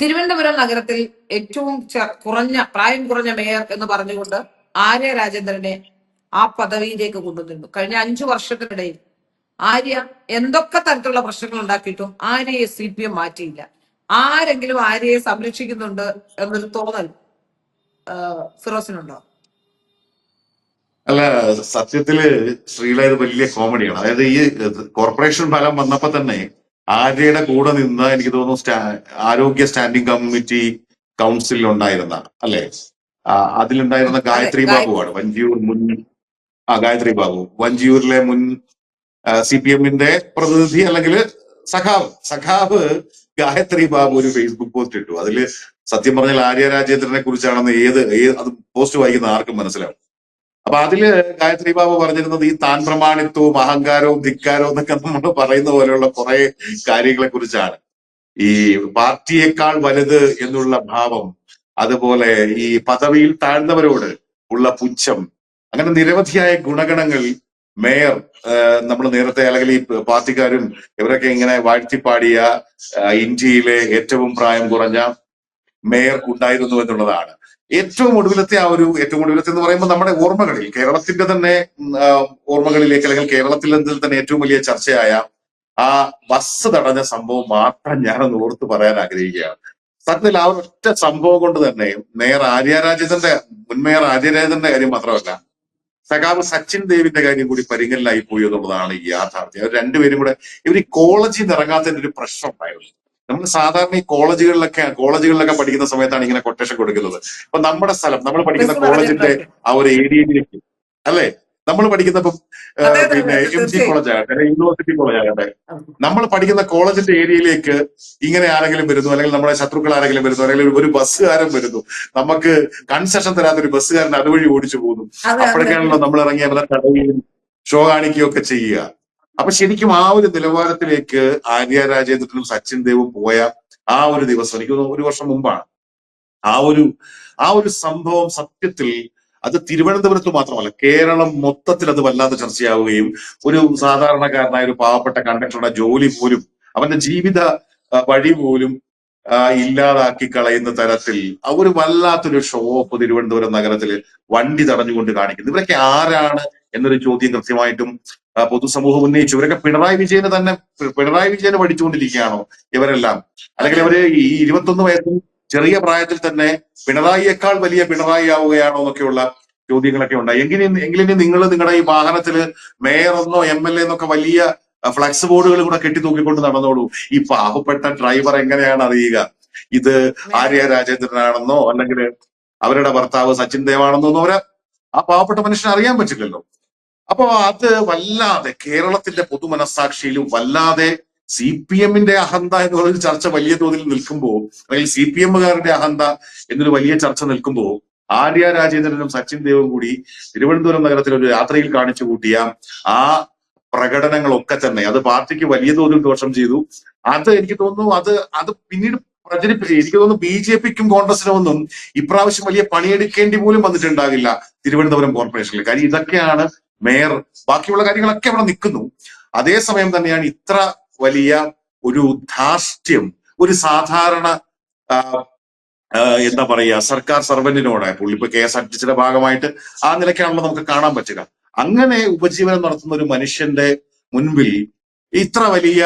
തിരുവനന്തപുരം നഗരത്തിൽ ഏറ്റവും കുറഞ്ഞ പ്രായം കുറഞ്ഞ മേയർ എന്ന് പറഞ്ഞുകൊണ്ട് ആര്യ രാജേന്ദ്രനെ ആ പദവിയിലേക്ക് കൊണ്ടുവന്നിരുന്നു. കഴിഞ്ഞ അഞ്ചു വർഷത്തിനിടയിൽ ആര്യ എന്തൊക്കെ തരത്തിലുള്ള പ്രശ്നങ്ങൾ ഉണ്ടാക്കിയിട്ടും ആര്യയെ സി പി എം മാറ്റിയില്ല. ആരെങ്കിലും ആര്യയെ സംരക്ഷിക്കുന്നുണ്ട് എന്നൊരു തോന്നൽ ഫിറോസിനുണ്ടോ? അല്ല സത്യത്തിൽ ശ്രീല ഇത് വലിയ കോമഡിയാണ് അതായത് ഈ കോർപ്പറേഷൻ ഫലം വന്നപ്പോ തന്നെ ആര്യയുടെ കൂടെ നിന്ന് എനിക്ക് തോന്നുന്നു സ്റ്റാ- ആരോഗ്യ സ്റ്റാൻഡിംഗ് കമ്മിറ്റി കൗൺസിലിൽ ഉണ്ടായിരുന്ന അല്ലെ? അതിലുണ്ടായിരുന്ന ഗായത്രി ഗായ- ബാബുവാണ് വഞ്ചിയൂർ മുൻ ആ ഗായത്രി ബാബു. വഞ്ചിയൂരിലെ മുൻ സി പി എമ്മിന്റെ പ്രതിനിധി അല്ലെങ്കിൽ സഖാവ് സഖാവ് ഗായത്രി ബാബു ഒരു ഫേസ്ബുക്ക് പോസ്റ്റ് ഇട്ടു. അതിൽ സത്യം പറഞ്ഞാൽ ആര്യ രാജേന്ദ്രനെ കുറിച്ചാണെന്ന് ഏത് ഏത് അത് പോസ്റ്റ് വായിക്കുന്ന ആർക്കും മനസ്സിലാവും. അപ്പൊ അതിൽ ഗായത്രി ബാബു പറഞ്ഞിരുന്നത് ഈ താൻ പ്രമാണിത്വവും അഹങ്കാരവും ധിക്കാരവും എന്നൊക്കെ നമ്മൾ പറയുന്ന പോലെയുള്ള കുറെ കാര്യങ്ങളെ കുറിച്ചാണ്. ഈ പാർട്ടിയേക്കാൾ വലുത് എന്നുള്ള ഭാവം അതുപോലെ ഈ പദവിയിൽ താഴ്ന്നവരോട് ഉള്ള പുച്ഛം അങ്ങനെ നിരവധിയായ ഗുണഗണങ്ങൾ മേയർ നമ്മൾ നേരത്തെ അല്ലെങ്കിൽ ഈ പാർട്ടിക്കാരും ഇവരൊക്കെ ഇങ്ങനെ വാഴ്ത്തിപ്പാടിയ ഇന്ത്യയിലെ ഏറ്റവും പ്രായം കുറഞ്ഞ മേയർ ഉണ്ടായിരുന്നു എന്നുള്ളതാണ്. ഏറ്റവും ഒടുവിലത്തെ ആ ഒരു ഏറ്റവും ഒടുവിലത്തെ എന്ന് പറയുമ്പോൾ നമ്മുടെ ഓർമ്മകളിൽ കേരളത്തിന്റെ തന്നെ ഓർമ്മകളിലേക്ക് അല്ലെങ്കിൽ കേരളത്തിൽ തന്നെ ഏറ്റവും വലിയ ചർച്ചയായ ആ ബസ് തടഞ്ഞ സംഭവം മാത്രം ഞാനൊന്ന് ഓർത്ത് പറയാൻ ആഗ്രഹിക്കുകയാണ്. സത്യത്തിൽ ആ ഒറ്റ സംഭവം കൊണ്ട് തന്നെ മേയർ ആര്യാരാജേന്ദ്രന്റെ മുൻ മേയർ ആര്യാരാജേന്ദ്രന്റെ കാര്യം മാത്രമല്ല സഖാവ് സച്ചിൻ ദേവിന്റെ കാര്യം കൂടി പരിഗണനായി പോയി എന്നുള്ളതാണ് ഈ യാഥാർത്ഥ്യം രണ്ടുപേരും കൂടെ ഇവർ ഈ കോളേജിൽ നിന്ന് ഇറങ്ങാത്തതിന്റെ ഒരു പ്രശ്നം ഉണ്ടായിരുന്നു. നമ്മൾ സാധാരണ ഈ കോളേജുകളിലൊക്കെ കോളേജുകളിലൊക്കെ പഠിക്കുന്ന സമയത്താണ് ഇങ്ങനെ കൊട്ടേഷൻ കൊടുക്കുന്നത്. അപ്പൊ നമ്മുടെ സ്ഥലം നമ്മൾ പഠിക്കുന്ന കോളേജിന്റെ ആ ഒരു ഏരിയയിലേക്ക് അല്ലേ? നമ്മൾ പഠിക്കുന്ന ഇപ്പം ആ, അതെ, അതെ, പിന്നെ എം ജി കോളേജ് ആകട്ടെ യൂണിവേഴ്സിറ്റി കോളേജ് ആകട്ടെ. നമ്മൾ പഠിക്കുന്ന കോളേജിന്റെ ഏരിയയിലേക്ക് ഇങ്ങനെ ആരെങ്കിലും വരുന്നു അല്ലെങ്കിൽ നമ്മുടെ ശത്രുക്കൾ ആരെങ്കിലും വരുന്നു അല്ലെങ്കിൽ ഒരു ബസ്സുകാരൻ വരുന്നു നമുക്ക് കൺസെഷൻ തരാത്ത ഒരു ബസ്സുകാരൻ അതുവഴി ഓടിച്ചു പോകുന്നു. അപ്പോഴൊക്കെയാണല്ലോ നമ്മൾ ഇറങ്ങിയ അവരെ തടയുകയും ഷോ കാണിക്കുകയൊക്കെ ചെയ്യുക. അപ്പൊ ശരിക്കും ആ ഒരു നിലവാരത്തിലേക്ക് ആര്യ രാജേന്ദ്രനും സച്ചിൻ ദേവും പോയ ആ ഒരു ദിവസം എനിക്ക് ഒരു വർഷം മുമ്പാണ്. ആ ഒരു ആ ഒരു സംഭവം സത്യത്തിൽ അത് തിരുവനന്തപുരത്ത് മാത്രമല്ല കേരളം മൊത്തത്തിൽ അത് വല്ലാതെ ചർച്ചയാവുകയും ഒരു സാധാരണക്കാരനായ ഒരു പാവപ്പെട്ട കണ്ടക്ടറുടെ ജോലി പോലും അവന്റെ ജീവിത വഴി പോലും ഇല്ലാതാക്കി കളയുന്ന തരത്തിൽ ഒരു വല്ലാത്തൊരു ഷോ ഓഫ് തിരുവനന്തപുരം നഗരത്തിൽ വണ്ടി തടഞ്ഞുകൊണ്ട് കാണിക്കുന്നു. ഇവരൊക്കെ ആരാണ്? എന്നൊരു ചോദ്യം കൃത്യമായിട്ടും പൊതുസമൂഹം ഉന്നയിച്ചു. ഇവരൊക്കെ പിണറായി വിജയന് തന്നെ പിണറായി വിജയനെ പഠിച്ചുകൊണ്ടിരിക്കുകയാണോ ഇവരെല്ലാം? അല്ലെങ്കിൽ അവർ ഈ ഇരുപത്തൊന്ന് വയസ്സും ചെറിയ പ്രായത്തിൽ തന്നെ പിണറായിയേക്കാൾ വലിയ പിണറായി ആവുകയാണോ എന്നൊക്കെയുള്ള ചോദ്യങ്ങളൊക്കെ ഉണ്ടായി എങ്കിലും എങ്കിലും നിങ്ങൾ നിങ്ങളുടെ ഈ വാഹനത്തിൽ മേയർ എന്നോ എം എൽ എ എന്നൊക്കെ വലിയ ഫ്ലക്സ് ബോർഡുകൾ കൂടെ കെട്ടി തൂക്കിക്കൊണ്ട് നടന്നോളൂ. ഈ പാവപ്പെട്ട ഡ്രൈവർ എങ്ങനെയാണ് അറിയുക? ഇത് ആര്യ രാജേന്ദ്രനാണെന്നോ അല്ലെങ്കിൽ അവരുടെ ഭർത്താവ് സച്ചിൻ ദേവാണെന്നോ അവരെ ആ പാവപ്പെട്ട മനുഷ്യനെ അറിയാൻ പറ്റില്ലല്ലോ. അപ്പൊ അത് വല്ലാതെ കേരളത്തിന്റെ പൊതുമനസാക്ഷിയിൽ വല്ലാതെ സി പി എമ്മിന്റെ അഹന്ത എന്ന് പറയുന്ന ചർച്ച വലിയ തോതിൽ നിൽക്കുമ്പോൾ അല്ലെങ്കിൽ സി പി എമ്മുകാരുടെ അഹന്ത എന്നൊരു വലിയ ചർച്ച നിൽക്കുമ്പോൾ ആര്യ രാജേന്ദ്രനും സച്ചിൻ ദേവും കൂടി തിരുവനന്തപുരം നഗരത്തിൽ ഒരു യാത്രയിൽ കാണിച്ചു കൂട്ടിയ ആ പ്രകടനങ്ങളൊക്കെ തന്നെ അത് പാർട്ടിക്ക് വലിയ തോതിൽ ദോഷം ചെയ്തു. അത് എനിക്ക് തോന്നുന്നു അത് അത് പിന്നീട് പ്രചരിപ്പിച്ചു എനിക്ക് തോന്നുന്നു ബി ജെ പിക്കും കോൺഗ്രസിനും ഒന്നും ഇപ്രാവശ്യം വലിയ പണിയെടുക്കേണ്ടി പോലും വന്നിട്ടുണ്ടാകില്ല തിരുവനന്തപുരം കോർപ്പറേഷനിൽ. കാര്യം ഇതൊക്കെയാണ് മേയർ ബാക്കിയുള്ള കാര്യങ്ങളൊക്കെ അവിടെ നിൽക്കുന്നു. അതേസമയം തന്നെയാണ് ഇത്ര വലിയ ഒരു ധാർഷ്ട്യം ഒരു സാധാരണ എന്താ പറയുക സർക്കാർ സർവന്റിനോട് പുള്ളി ഇപ്പൊ കെ എസ് ആർ ടി സിയുടെ ഭാഗമായിട്ട് ആ നിലയ്ക്കാണല്ലോ നമുക്ക് കാണാൻ പറ്റുക. അങ്ങനെ ഉപജീവനം നടത്തുന്ന ഒരു മനുഷ്യന്റെ മുൻപിൽ ഇത്ര വലിയ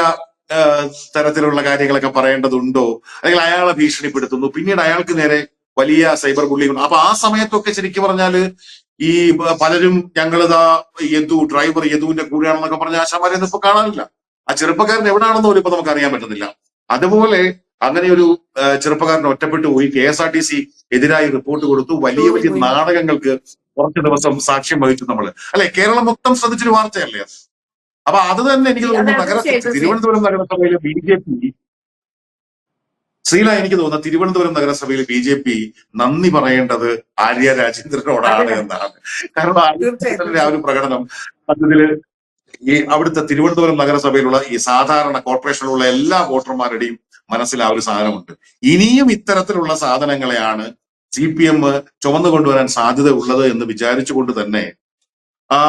തരത്തിലുള്ള കാര്യങ്ങളൊക്കെ പറയേണ്ടതുണ്ടോ? അല്ലെങ്കിൽ അയാളെ ഭീഷണിപ്പെടുത്തുന്നു. പിന്നീട് അയാൾക്ക് നേരെ വലിയ സൈബർ ബുള്ളിങ് അപ്പൊ ആ സമയത്തൊക്കെ ശരിക്കും പറഞ്ഞാൽ ഈ പലരും ഞങ്ങളിതാ യദു ഡ്രൈവർ യദുവിന്റെ കൂടെയാണെന്നൊക്കെ പറഞ്ഞ ആശാമാരെയൊന്നും ഇപ്പൊ കാണാനില്ല. ആ ചെറുപ്പക്കാരൻ എവിടെയാണെന്ന് പോലും ഇപ്പൊ നമുക്ക് അറിയാൻ പറ്റുന്നില്ല. അതുപോലെ അങ്ങനെ ഒരു ചെറുപ്പക്കാരൻ ഒറ്റപ്പെട്ടു പോയി K S R T C എതിരായി റിപ്പോർട്ട് കൊടുത്തു. വലിയ വലിയ നാടകങ്ങൾക്ക് കുറച്ച് ദിവസം സാക്ഷ്യം വഹിച്ചു നമ്മൾ. അല്ലെ കേരളം മൊത്തം ശ്രദ്ധിച്ചൊരു വാർത്തയല്ലേ? അപ്പൊ അത് തന്നെ എനിക്ക് തോന്നുന്നു നഗരസഭ തിരുവനന്തപുരം നഗരസഭയിലെ ബി ജെ പി ശ്രീല എനിക്ക് തോന്നുന്നു തിരുവനന്തപുരം നഗരസഭയിൽ ബി ജെ പി നന്ദി പറയേണ്ടത് ആര്യ രാജേന്ദ്രനോടാണ്. എന്നാണ്. കാരണം ആര്യ ആ ഒരു പ്രകടനം അതിൽ ഈ അവിടുത്തെ തിരുവനന്തപുരം നഗരസഭയിലുള്ള ഈ സാധാരണ കോർപ്പറേഷനിലുള്ള എല്ലാ വോട്ടർമാരുടെയും മനസ്സിൽ ആ ഒരു സാധനമുണ്ട്. ഇനിയും ഇത്തരത്തിലുള്ള സാധനങ്ങളെയാണ് സി പി എം ചുമന്നു കൊണ്ടുവരാൻ സാധ്യത ഉള്ളത് എന്ന് വിചാരിച്ചുകൊണ്ട് തന്നെ ആ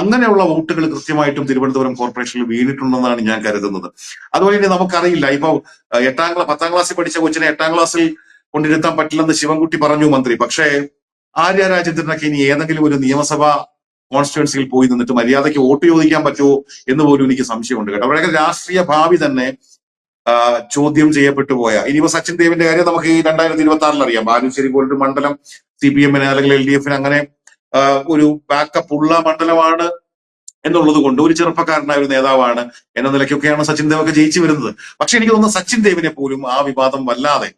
അങ്ങനെയുള്ള വോട്ടുകൾ കൃത്യമായിട്ടും തിരുവനന്തപുരം കോർപ്പറേഷനിൽ വീണിട്ടുണ്ടെന്നാണ് ഞാൻ കരുതുന്നത്. അതുപോലെ തന്നെ നമുക്കറിയില്ല ഇപ്പൊ എട്ടാം ക്ലാസ് പത്താം ക്ലാസ്സിൽ പഠിച്ച കൊച്ചിനെ എട്ടാം ക്ലാസ്സിൽ കൊണ്ടിരുത്താൻ പറ്റില്ലെന്ന് ശിവൻകുട്ടി പറഞ്ഞു മന്ത്രി. പക്ഷേ ആര്യ രാജേന്ദ്രനൊക്കെ ഇനി ഏതെങ്കിലും ഒരു നിയമസഭാ കോൺസ്റ്റിറ്റ്യുവൻസിയിൽ പോയി നിന്നിട്ട് മര്യാദയ്ക്ക് വോട്ട് ചോദിക്കാൻ പറ്റുമോ എന്ന് പോലും എനിക്ക് സംശയമുണ്ട് കേട്ടോ. അവിടെ രാഷ്ട്രീയ ഭാവി തന്നെ ചോദ്യം ചെയ്യപ്പെട്ടു പോയ. ഇനിയിപ്പോ സച്ചിൻ ദേവിന്റെ കാര്യം നമുക്ക് ഈ രണ്ടായിരത്തി ഇരുപത്തി ആറിൽ അറിയാം. ബാലുശ്ശേരി പോലൊരു മണ്ഡലം സി പി എമ്മിന് അല്ലെങ്കിൽ എൽ ഡി എഫിന് അങ്ങനെ ഒരു ബാക്കപ്പ് ഉള്ള മണ്ഡലമാണ് എന്നുള്ളത് കൊണ്ട് ഒരു ചെറുപ്പക്കാരനായ ഒരു നേതാവാണ് എന്ന നിലയ്ക്കൊക്കെയാണ് സച്ചിൻ ദേവ് ഒക്കെ ജയിച്ചു വരുന്നത്. പക്ഷെ എനിക്ക് തോന്നുന്നു സച്ചിൻ ദേവിനെ പോലും ആ വിവാദം വല്ലാതെ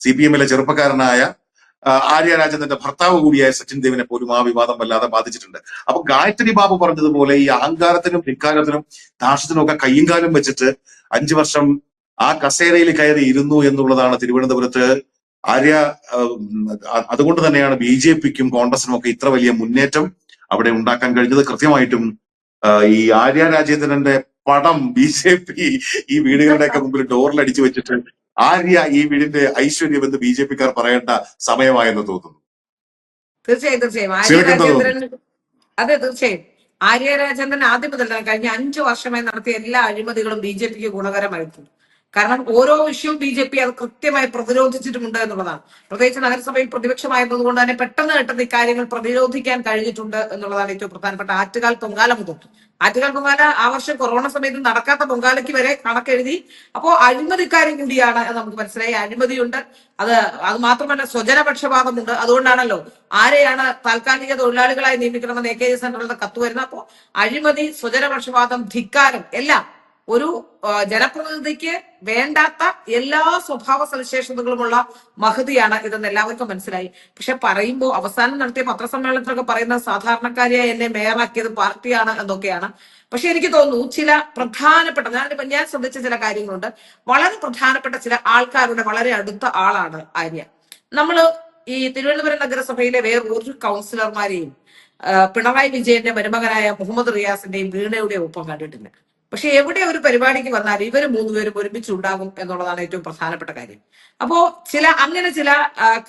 സി പി എമ്മിലെ ചെറുപ്പക്കാരനായ ആര്യരാജന്റെ ഭർത്താവ് കൂടിയായ സച്ചിൻ ദേവിനെ പോലും ആ വിവാദം വല്ലാതെ ബാധിച്ചിട്ടുണ്ട്. അപ്പൊ ഗായത്രി ബാബു പറഞ്ഞതുപോലെ ഈ അഹങ്കാരത്തിനും ധിക്കാരത്തിനും ദാഷത്തിനും ഒക്കെ കയ്യും കാലും വെച്ചിട്ട് അഞ്ചു വർഷം ആ കസേരയിൽ കയറി ഇരുന്നു എന്നുള്ളതാണ് തിരുവനന്തപുരത്ത് ആര്യ അതുകൊണ്ട് തന്നെയാണ് ബി ജെ പിക്കും കോൺഗ്രസിനും ഒക്കെ ഇത്ര വലിയ മുന്നേറ്റം അവിടെ ഉണ്ടാക്കാൻ കഴിഞ്ഞത്. കൃത്യമായിട്ടും ഈ ആര്യ രാജേന്ദ്രന്റെ പടം ബി ജെ പി ഈ വീടുകളുടെയൊക്കെ മുമ്പിൽ ഡോറിൽ അടിച്ചു വെച്ചിട്ട് ആര്യ ഈ വീടിന്റെ ഐശ്വര്യം എന്ന് ബി ജെ പിക്കാർ പറയേണ്ട സമയമായെന്ന് തോന്നുന്നു. തീർച്ചയായും തീർച്ചയായും. ആര്യ രാജേന്ദ്രൻ അതെ തീർച്ചയായും. ആര്യ രാജേന്ദ്രൻ ആദ്യം മുതൽ തന്നെ കഴിഞ്ഞ അഞ്ചു വർഷമായി നടത്തിയ എല്ലാ അഴിമതികളും ബി ജെ പിക്ക് ഗുണകരമായിട്ടുണ്ട്. കാരണം ഓരോ വിഷയവും ബി ജെ പി അത് കൃത്യമായി പ്രതിരോധിച്ചിട്ടുമുണ്ട് എന്നുള്ളതാണ്. പ്രത്യേകിച്ച് നഗരസഭയിൽ പ്രതിപക്ഷമായിരുന്നത് തന്നെ പെട്ടെന്ന് പെട്ടെന്ന് ഇക്കാര്യങ്ങൾ പ്രതിരോധിക്കാൻ കഴിഞ്ഞിട്ടുണ്ട് എന്നുള്ളതാണ് ഏറ്റവും പ്രധാനപ്പെട്ട ആറ്റുകാൽ പൊങ്കാല മുതൽ. ആറ്റുകാൽ പൊങ്കാല ആ വർഷം കൊറോണ സമയത്ത് നടക്കാത്ത പൊങ്കാലയ്ക്ക് വരെ കണക്കെഴുതി. അപ്പോ അഴിമതിക്കാരും കൂടിയാണ് നമുക്ക് മനസ്സിലായി. അഴിമതിയുണ്ട്. അത് അത് മാത്രമല്ല സ്വജനപക്ഷപാതമുണ്ട്. അതുകൊണ്ടാണല്ലോ ആരെയാണ് താൽക്കാലിക തൊഴിലാളികളായി നിയമിക്കണമെന്ന് എ കെ ജി സെന്ററിന്റെ കത്ത് വരുന്നത്. അപ്പോ അഴിമതി സ്വജനപക്ഷപാതം ധിക്കാരം എല്ലാം ഒരു ജനപ്രതിനിധിക്ക് വേണ്ടാത്ത എല്ലാ സ്വഭാവ സവിശേഷതകളുമുള്ള മഹതിയാണ് ഇതെന്ന് എല്ലാവർക്കും മനസ്സിലായി. പക്ഷെ പറയുമ്പോൾ അവസാനം നടത്തിയ പത്രസമ്മേളനത്തിലൊക്കെ പറയുന്ന സാധാരണക്കാരിയായി എന്നെ മേയറാക്കിയത് പാർട്ടിയാണ് എന്നൊക്കെയാണ്. പക്ഷെ എനിക്ക് തോന്നുന്നു ചില പ്രധാനപ്പെട്ട ഞാനിപ്പോ ഞാൻ ശ്രദ്ധിച്ച ചില കാര്യങ്ങളുണ്ട്. വളരെ പ്രധാനപ്പെട്ട ചില ആൾക്കാരുടെ വളരെ അടുത്ത ആളാണ് ആര്യ. നമ്മൾ ഈ തിരുവനന്തപുരം നഗരസഭയിലെ വേറെ ഒരു കൗൺസിലർമാരെയും പിണറായി വിജയന്റെ മരുമകനായ മുഹമ്മദ് റിയാസിന്റെയും വീണയുടെയും ഒപ്പം കണ്ടിട്ടില്ല. പക്ഷെ എവിടെ ഒരു പരിപാടിക്ക് വന്നാലും ഇവർ മൂന്നുപേരും ഒരുമിച്ച് ഉണ്ടാകും എന്നുള്ളതാണ് ഏറ്റവും പ്രധാനപ്പെട്ട കാര്യം. അപ്പോ ചില അങ്ങനെ ചില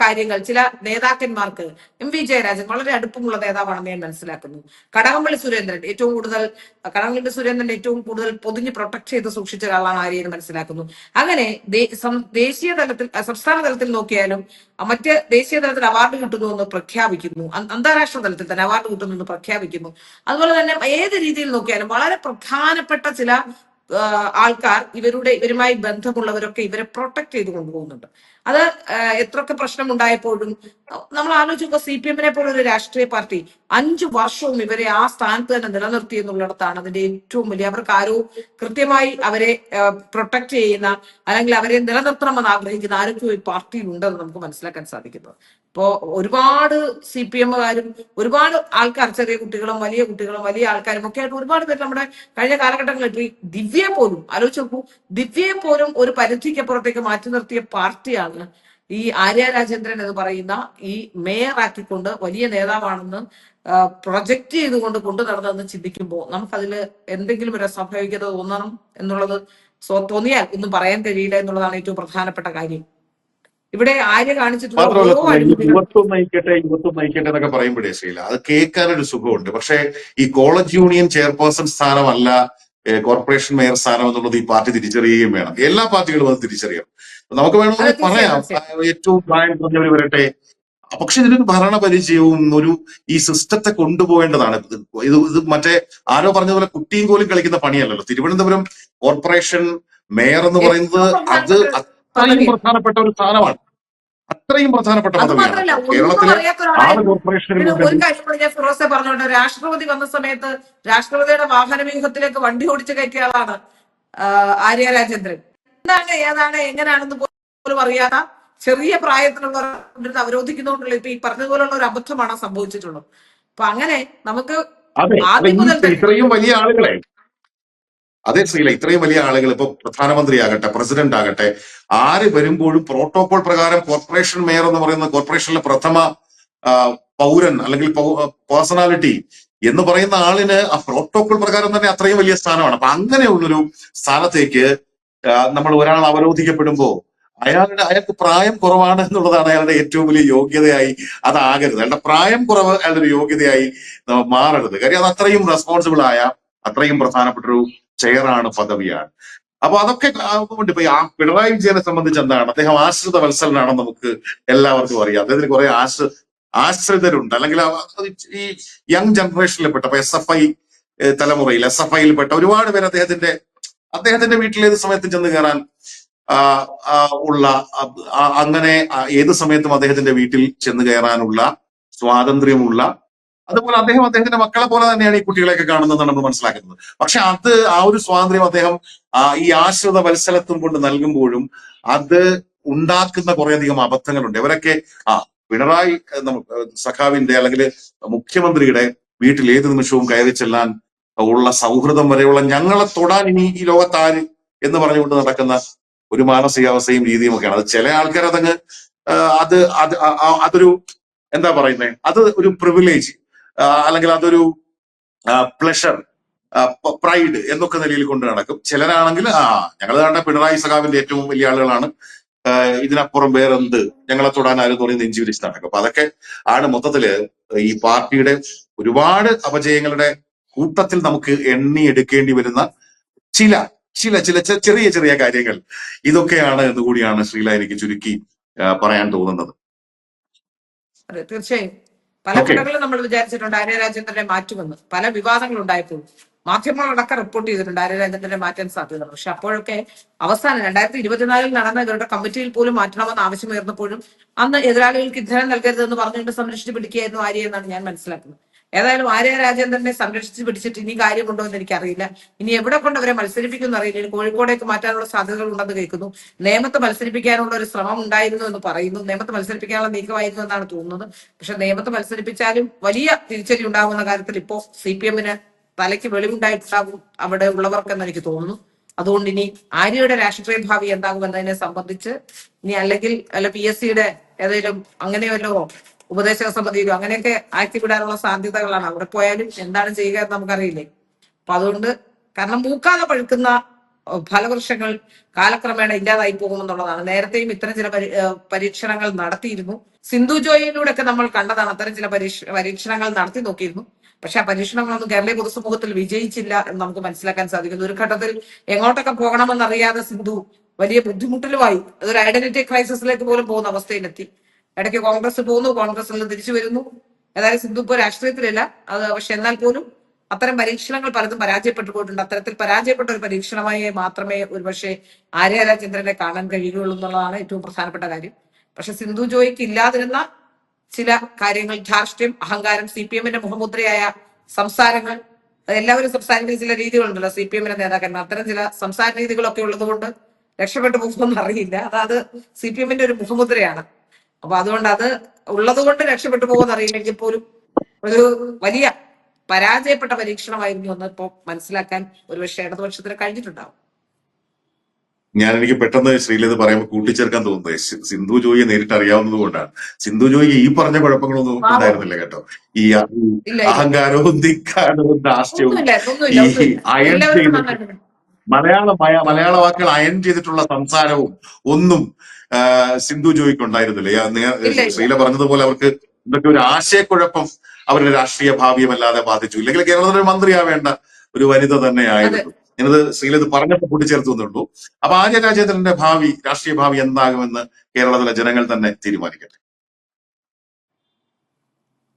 കാര്യങ്ങൾ ചില നേതാക്കന്മാർക്ക് എം വി ജയരാജൻ വളരെ അടുപ്പമുള്ള നേതാവാണെന്ന് ഞാൻ മനസ്സിലാക്കുന്നു. കടകംപള്ളി സുരേന്ദ്രൻ ഏറ്റവും കൂടുതൽ കടകംപള്ളി സുരേന്ദ്രൻ ഏറ്റവും കൂടുതൽ പൊതിഞ്ഞ് പ്രൊട്ടക്ട് ചെയ്ത് സൂക്ഷിച്ച ഒരാളാണ് ആര്യെന്ന് മനസ്സിലാക്കുന്നു. അങ്ങനെ ദേശീയ തലത്തിൽ സംസ്ഥാന തലത്തിൽ നോക്കിയാലും മറ്റ് ദേശീയ തലത്തിൽ അവാർഡ് കിട്ടുന്നു എന്ന് പ്രഖ്യാപിക്കുന്നു. അന്താരാഷ്ട്ര തലത്തിൽ തന്നെ അവാർഡ് കിട്ടുന്നു എന്ന് പ്രഖ്യാപിക്കുന്നു. അതുപോലെ തന്നെ ഏത് രീതിയിൽ നോക്കിയാലും വളരെ പ്രധാനപ്പെട്ട ചില ആൾക്കാർ ഇവരുടെ ഇവരുമായി ബന്ധമുള്ളവരൊക്കെ ഇവരെ പ്രൊട്ടക്ട് ചെയ്ത് കൊണ്ടുപോകുന്നുണ്ട്. അത് എത്രയൊക്കെ പ്രശ്നം ഉണ്ടായപ്പോഴും നമ്മൾ ആലോചിക്കുക സി പി എമ്മിനെ പോലെ ഒരു രാഷ്ട്രീയ പാർട്ടി അഞ്ചു വർഷവും ഇവരെ ആ സ്ഥാനത്ത് തന്നെ നിലനിർത്തി എന്നുള്ളിടത്താണ് അതിന്റെ ഏറ്റവും വലിയ അവർക്ക് ആരോ കൃത്യമായി അവരെ പ്രൊട്ടക്ട് ചെയ്യുന്ന അല്ലെങ്കിൽ അവരെ നിലനിർത്തണമെന്ന് ആഗ്രഹിക്കുന്ന ആരൊക്കെ ഈ പാർട്ടിയിൽ ഉണ്ടെന്ന് നമുക്ക് മനസ്സിലാക്കാൻ സാധിക്കുന്നത് ഇപ്പോ ഒരുപാട് സി പി എമ്മുകാരും ഒരുപാട് ആൾക്കാർ ചെറിയ കുട്ടികളും വലിയ കുട്ടികളും വലിയ ആൾക്കാരും ഒക്കെ ആയിട്ട് ഒരുപാട് പേര് നമ്മുടെ കഴിഞ്ഞ കാലഘട്ടങ്ങളിൽ ദിവ്യ പോലും ആലോചിച്ച് നോക്കൂ ദിവ്യയെ പോലും ഒരു പരിധിക്കപ്പുറത്തേക്ക് മാറ്റി നിർത്തിയ പാർട്ടിയാണ് ഈ ആര്യ രാജേന്ദ്രൻ എന്ന് പറയുന്ന ഈ മേയർ ആക്കിക്കൊണ്ട് വലിയ നേതാവാണെന്ന് പ്രൊജക്ട് ചെയ്തുകൊണ്ട് കൊണ്ടു നടന്നതെന്ന് ചിന്തിക്കുമ്പോൾ നമുക്കതിൽ എന്തെങ്കിലും ഒരു അസ്വാഭാവികത തോന്നണം എന്നുള്ളത് തോന്നിയാൽ ഒന്നും പറയാൻ കഴിയില്ല എന്നുള്ളതാണ് ഏറ്റവും പ്രധാനപ്പെട്ട കാര്യം. ഇവിടെ ആര്യ കാണിച്ചിട്ടുള്ള മാത്രമല്ല ഓരോ ഈ അഴിമതികളും യുവത്വം നയിക്കട്ടെ യുവത്വം നയിക്കട്ടെ എന്നൊക്കെ പറയുമ്പോഴേ ശ്രീല അത് കേൾക്കാനൊരു സുഖമുണ്ട്. പക്ഷേ ഈ കോളേജ് യൂണിയൻ ചെയർപേഴ്സൺ സ്ഥാനമല്ല കോർപ്പറേഷൻ മേയർ സ്ഥാനം എന്നുള്ളത് ഈ പാർട്ടി തിരിച്ചറിയുകയും വേണം. എല്ലാ പാർട്ടികളും അത് തിരിച്ചറിയണം. നമുക്ക് വേണമെങ്കിൽ പറയാം. ഏറ്റവും പ്രായം കുറഞ്ഞവർ വരട്ടെ. പക്ഷെ ഇതിനൊരു ഭരണപരിചയവും ഒരു ഈ സിസ്റ്റത്തെ കൊണ്ടുപോകേണ്ടതാണ്. ഇത് ഇത് മറ്റേ ആരോ പറഞ്ഞതുപോലെ കുട്ടിയും കോലും കളിക്കുന്ന പണിയല്ലല്ലോ. തിരുവനന്തപുരം കോർപ്പറേഷൻ മേയർ എന്ന് പറയുന്നത് അത് അത്രയും പ്രധാനപ്പെട്ട ഒരു സ്ഥാനമാണ്. അത്രയും പ്രധാനപ്പെട്ട പദവിയാണ്. കേരളത്തിലെ ആറ് കോർപ്പറേഷനുകൾ ഫിറോസെ പറഞ്ഞോട്ടെ. രാഷ്ട്രപതി വന്ന സമയത്ത് രാഷ്ട്രപതിയുടെ വാഹന വ്യൂഹത്തിലേക്ക് വണ്ടി ഓടിച്ചു കയറ്റിയ ആളാണ് ആര്യ രാജേന്ദ്രൻ. എന്താണ് ഏതാണ് എങ്ങനെയാണെന്ന് പോലും അറിയാത്ത ചെറിയ പ്രായത്തിലുള്ളവർ അവരോധിക്കുന്നതുകൊണ്ടുള്ള ഇപ്പൊ ഈ പറഞ്ഞതുപോലുള്ള ഒരു അബദ്ധമാണ് സംഭവിച്ചിട്ടുള്ളത്. അപ്പൊ അങ്ങനെ നമുക്ക് ആദ്യം മുതൽ ഇത്രയും വലിയ ആളുകളെ അതെ ശ്രീല ഇത്രയും വലിയ ആളുകൾ ഇപ്പൊ പ്രധാനമന്ത്രി ആകട്ടെ പ്രസിഡന്റ് ആകട്ടെ ആര് വരുമ്പോഴും പ്രോട്ടോകോൾ പ്രകാരം കോർപ്പറേഷൻ മേയർ എന്ന് പറയുന്ന കോർപ്പറേഷനിലെ പ്രഥമ പൗരൻ അല്ലെങ്കിൽ പേഴ്സണാലിറ്റി എന്ന് പറയുന്ന ആളിന് ആ പ്രോട്ടോകോൾ പ്രകാരം തന്നെ അത്രയും വലിയ സ്ഥാനമാണ്. അപ്പൊ അങ്ങനെയുള്ളൊരു സ്ഥാനത്തേക്ക് നമ്മൾ ഒരാൾ അവരോധിക്കപ്പെടുമ്പോൾ അയാളുടെ അയാൾക്ക് പ്രായം കുറവാണ് എന്നുള്ളതാണ് അയാളുടെ ഏറ്റവും വലിയ യോഗ്യതയായി അതാകരുത്. അയാളുടെ പ്രായം കുറവ് അയാളുടെ ഒരു യോഗ്യതയായി മാറരുത്. കാര്യം അത് അത്രയും റെസ്പോൺസിബിൾ ആയ അത്രയും പ്രധാനപ്പെട്ട ഒരു ചെയറാണ് പദവിയാണ്. അപ്പൊ അതൊക്കെ കൊണ്ട് ഇപ്പൊ ആ പിണറായി വിജയനെ സംബന്ധിച്ച് എന്താണ്? അദ്ദേഹം ആശ്രിത വത്സലനാണെന്ന് നമുക്ക് എല്ലാവർക്കും അറിയാം. അദ്ദേഹത്തിന് കുറെ ആശ്ര ആശ്രിതരുണ്ട്. അല്ലെങ്കിൽ ഈ യങ് ജനറേഷനിൽപ്പെട്ട ഇപ്പൊ എസ് എഫ് ഐ തലമുറയിൽ എസ് എഫ് ഐയിൽപ്പെട്ട ഒരുപാട് പേര് അദ്ദേഹത്തിന്റെ അദ്ദേഹത്തിന്റെ വീട്ടിൽ ഏത് സമയത്ത് ചെന്ന് കയറാൻ ഉള്ള അങ്ങനെ ഏത് സമയത്തും അദ്ദേഹത്തിന്റെ വീട്ടിൽ ചെന്ന് കയറാനുള്ള സ്വാതന്ത്ര്യമുള്ള അതുപോലെ അദ്ദേഹം അദ്ദേഹത്തിന്റെ മക്കളെ പോലെ തന്നെയാണ് ഈ കുട്ടികളെയൊക്കെ കാണുന്നതെന്നാണ് നമ്മൾ മനസ്സിലാക്കുന്നത്. പക്ഷെ അത് ആ ഒരു സ്വാതന്ത്ര്യം അദ്ദേഹം ഈ ആശ്രിത വത്സലത്വം കൊണ്ട് നൽകുമ്പോഴും അത് ഉണ്ടാക്കുന്ന കുറേയധികം അബദ്ധങ്ങളുണ്ട്. ഇവരൊക്കെ ആ പിണറായി സഖാവിന്റെ അല്ലെങ്കിൽ മുഖ്യമന്ത്രിയുടെ വീട്ടിൽ ഏത് നിമിഷവും കയറി ചെല്ലാൻ ഉള്ള സൗഹൃദം വരെയുള്ള ഞങ്ങളെ തൊടാൻ ഇനി ഈ ലോകത്താര് എന്ന് പറഞ്ഞുകൊണ്ട് നടക്കുന്ന ഒരു മാനസികാവസ്ഥയും രീതിയും ഒക്കെയാണ് അത് ചില ആൾക്കാർ അതങ്ങ് അത് അത് അതൊരു എന്താ പറയുന്നത് അത് ഒരു പ്രിവിലേജ് അല്ലെങ്കിൽ അതൊരു പ്ലഷർ പ്രൈഡ് എന്നൊക്കെ നിലയിൽ കൊണ്ട് നടക്കും. ചിലരാണെങ്കിൽ ആ ഞങ്ങൾ കണ്ട പിണറായി സഖാവിന്റെ ഏറ്റവും വലിയ ആളുകളാണ്. ഇതിനപ്പുറം വേറെന്ത്? ഞങ്ങളെ തൊടാൻ ആരും തുടങ്ങി നെഞ്ചു വിരിച്ച് നടക്കും അപ്പൊ അതൊക്കെ ആണ് മൊത്തത്തിൽ ഈ പാർട്ടിയുടെ ഒരുപാട് അപജയങ്ങളുടെ കൂട്ടത്തിൽ നമുക്ക് എണ്ണി എടുക്കേണ്ടി വരുന്ന ചില ചില ചില ചെറിയ ചെറിയ കാര്യങ്ങൾ. ഇതൊക്കെയാണ് എന്ന് കൂടിയാണ് ശ്രീല എനിക്ക് ചുരുക്കി പറയാൻ തോന്നുന്നത്. അതെ തീർച്ചയായും. പല ഘട്ടങ്ങളിലും നമ്മൾ വിചാരിച്ചിട്ടുണ്ട് ആര്യ രാജേന്ദ്രനെ മാറ്റുമെന്ന് പല വിവാദങ്ങൾ ഉണ്ടായപ്പോൾ മാധ്യമങ്ങളടക്കം റിപ്പോർട്ട് ചെയ്തിട്ടുണ്ട് ആര്യ രാജേന്ദ്രനെ മാറ്റാൻ സാധ്യത പക്ഷെ അപ്പോഴൊക്കെ അവസാനം രണ്ടായിരത്തി ഇരുപത്തിനാലിൽ നടന്ന ഇവരുടെ കമ്മിറ്റിയിൽ പോലും മാറ്റണമെന്ന് ആവശ്യമുയർന്നപ്പോഴും അന്ന് എതിരാളികൾക്ക് ഇന്ധനം നൽകരുതെന്ന് പറഞ്ഞുകൊണ്ട് സംരക്ഷിച്ച് പിടിക്കുകയായിരുന്നു ആര്യ എന്നാണ് ഞാൻ മനസ്സിലാക്കുന്നത്. ഏതായാലും ആര്യ രാജേന്ദ്രനെ സംരക്ഷിച്ച് പിടിച്ചിട്ട് ഇനി കാര്യം കൊണ്ടുവന്ന് എനിക്കറിയില്ല. ഇനി എവിടെ കൊണ്ട് അവരെ മത്സരിപ്പിക്കുമെന്ന് അറിയില്ല. ഇനി കോഴിക്കോടേക്ക് മാറ്റാനുള്ള സാധ്യതകൾ ഉണ്ടെന്ന് കേൾക്കുന്നു. നിയമത്തെ മത്സരിപ്പിക്കാനുള്ള ഒരു ശ്രമം ഉണ്ടായിരുന്നു എന്ന് പറയുന്നു. നിയമത്തെ മത്സരിപ്പിക്കാനുള്ള നീക്കമായിരുന്നു എന്നാണ് തോന്നുന്നത്. പക്ഷെ നിയമത്തെ മത്സരിപ്പിച്ചാലും വലിയ തിരിച്ചടി ഉണ്ടാകുന്ന കാര്യത്തിൽ ഇപ്പോ സി പി എമ്മിന് തലയ്ക്ക് വെളിവുണ്ടായിട്ടുണ്ടാകും അവിടെ ഉള്ളവർക്കെന്ന് എനിക്ക് തോന്നുന്നു. അതുകൊണ്ട് ഇനി ആര്യയുടെ രാഷ്ട്രീയ ഭാവി എന്താകും എന്നതിനെ സംബന്ധിച്ച് ഇനി അല്ലെങ്കിൽ അല്ല പി എസ് സിയുടെ ഏതെങ്കിലും അങ്ങനെ വല്ലോ ഉപദേശക സമിതിയിലോ അങ്ങനെയൊക്കെ ആക്കി വിടാനുള്ള സാധ്യതകളാണ്. അവിടെ പോയാലും എന്താണ് ചെയ്യുക എന്ന് നമുക്കറിയില്ലേ? അപ്പൊ അതുകൊണ്ട് കാരണം മൂക്കാതെ പഴുക്കുന്ന ഫലവൃക്ഷങ്ങൾ കാലക്രമേണ ഇല്ലാതായി പോകുമെന്നുള്ളതാണ് നേരത്തെയും ഇത്തരം ചില പരീക്ഷണങ്ങൾ നടത്തിയിരുന്നു. സിന്ധു ജോയിലൂടെ ഒക്കെ നമ്മൾ കണ്ടതാണ് അത്തരം ചില പരീക്ഷ പരീക്ഷണങ്ങൾ നടത്തി നോക്കിയിരുന്നു. പക്ഷെ ആ പരീക്ഷണങ്ങളൊന്നും കേരളീയ പൊതുസമൂഹത്തിൽ വിജയിച്ചില്ല എന്ന് നമുക്ക് മനസ്സിലാക്കാൻ സാധിക്കുന്നു. ഒരു ഘട്ടത്തിൽ എങ്ങോട്ടൊക്കെ പോകണമെന്നറിയാതെ സിന്ധു വലിയ ബുദ്ധിമുട്ടിലുമായി അതൊരു ഐഡന്റിറ്റി ക്രൈസിസിലേക്ക് പോലും പോകുന്ന അവസ്ഥയിലെത്തി. ഇടയ്ക്ക് കോൺഗ്രസ് പോകുന്നു കോൺഗ്രസിൽ നിന്ന് തിരിച്ചു വരുന്നു. ഏതായാലും സിന്ധു ഇപ്പോൾ രാഷ്ട്രീയത്തിലില്ല. അത് പക്ഷെ എന്നാൽ പോലും അത്തരം പരീക്ഷണങ്ങൾ പലതും പരാജയപ്പെട്ടു പോയിട്ടുണ്ട് അത്തരത്തിൽ പരാജയപ്പെട്ട ഒരു പരീക്ഷണമായി മാത്രമേ ഒരുപക്ഷെ ആര്യ രാജേന്ദ്രനെ കാണാൻ കഴിയുകയുള്ളൂ എന്നുള്ളതാണ് ഏറ്റവും പ്രധാനപ്പെട്ട കാര്യം. പക്ഷെ സിന്ധു ജോയിക്ക് ഇല്ലാതിരുന്ന ചില കാര്യങ്ങൾ ധാർഷ്ട്യം അഹങ്കാരം സി പി എമ്മിന്റെ മുഖമുദ്രയായ സംസാരങ്ങൾ എല്ലാവരും സംസാരിക്കുന്ന ചില രീതികളുണ്ടല്ലോ സി പി എമ്മിന്റെ നേതാക്കന്മാർ. അത്തരം ചില സംസാര രീതികളൊക്കെ ഉള്ളതുകൊണ്ട് രക്ഷപ്പെട്ടു പോകുമെന്ന് അറിയില്ല. അതായത് സി പി എമ്മിന്റെ ഒരു മുഖമുദ്രയാണ്. അപ്പൊ അതുകൊണ്ട് അത് ഉള്ളത് കൊണ്ട് രക്ഷപ്പെട്ടു പോകുമെന്ന് അറിയില്ലെങ്കിൽ പോലും ഒരു വലിയ പരാജയപ്പെട്ട പരീക്ഷണമായിരുന്നു എന്ന് ഇപ്പോ മനസ്സിലാക്കാൻ ഒരുപക്ഷെ ഇടതുപക്ഷത്തിന് കഴിഞ്ഞിട്ടുണ്ടാവും. ഞാൻ എനിക്ക് പെട്ടെന്ന് ശ്രീലത് പറയുമ്പോൾ കൂട്ടിച്ചേർക്കാൻ തോന്നുന്നത്. സിന്ധു ജോയിയെ നേരിട്ട് അറിയാവുന്നത് കൊണ്ടാണ്. സിന്ധു ജോയി ഈ പറഞ്ഞ കുഴപ്പങ്ങളൊന്നും ഉണ്ടായിരുന്നില്ല കേട്ടോ. ഈ അഹങ്കാരവും ധിക്കാരവും ധാർഷ്ട്യവും ഒന്നുമില്ല ഒന്നുമില്ല ഈ അയൺ ചെയ്തിട്ട് മലയാള മലയാള വാക്കുകൾ അയൺ ചെയ്തിട്ടുള്ള സംസാരവും ഒന്നും സിന്ധു ജോയിക്ക് ഉണ്ടായിരുന്നില്ല? ശ്രീല പറഞ്ഞതുപോലെ അവർക്ക് ഇതൊക്കെ ഒരു ആശയക്കുഴപ്പം അവരുടെ രാഷ്ട്രീയ ഭാവിയെ ബാധിച്ചു. ഇല്ലെങ്കിൽ കേരളത്തിലെ മന്ത്രിയാവേണ്ട ഒരു വനിത തന്നെ തന്നെയായിരുന്നു ഞാനത് ശ്രീലത് പറഞ്ഞപ്പോൾ കൂട്ടിച്ചേർത്തു എന്നുള്ളൂ അപ്പൊ ആര്യ രാജേന്ദ്രന്റെ ഭാവി രാഷ്ട്രീയ ഭാവി എന്താകുമെന്ന് കേരളത്തിലെ ജനങ്ങൾ തന്നെ തീരുമാനിക്കട്ടെ.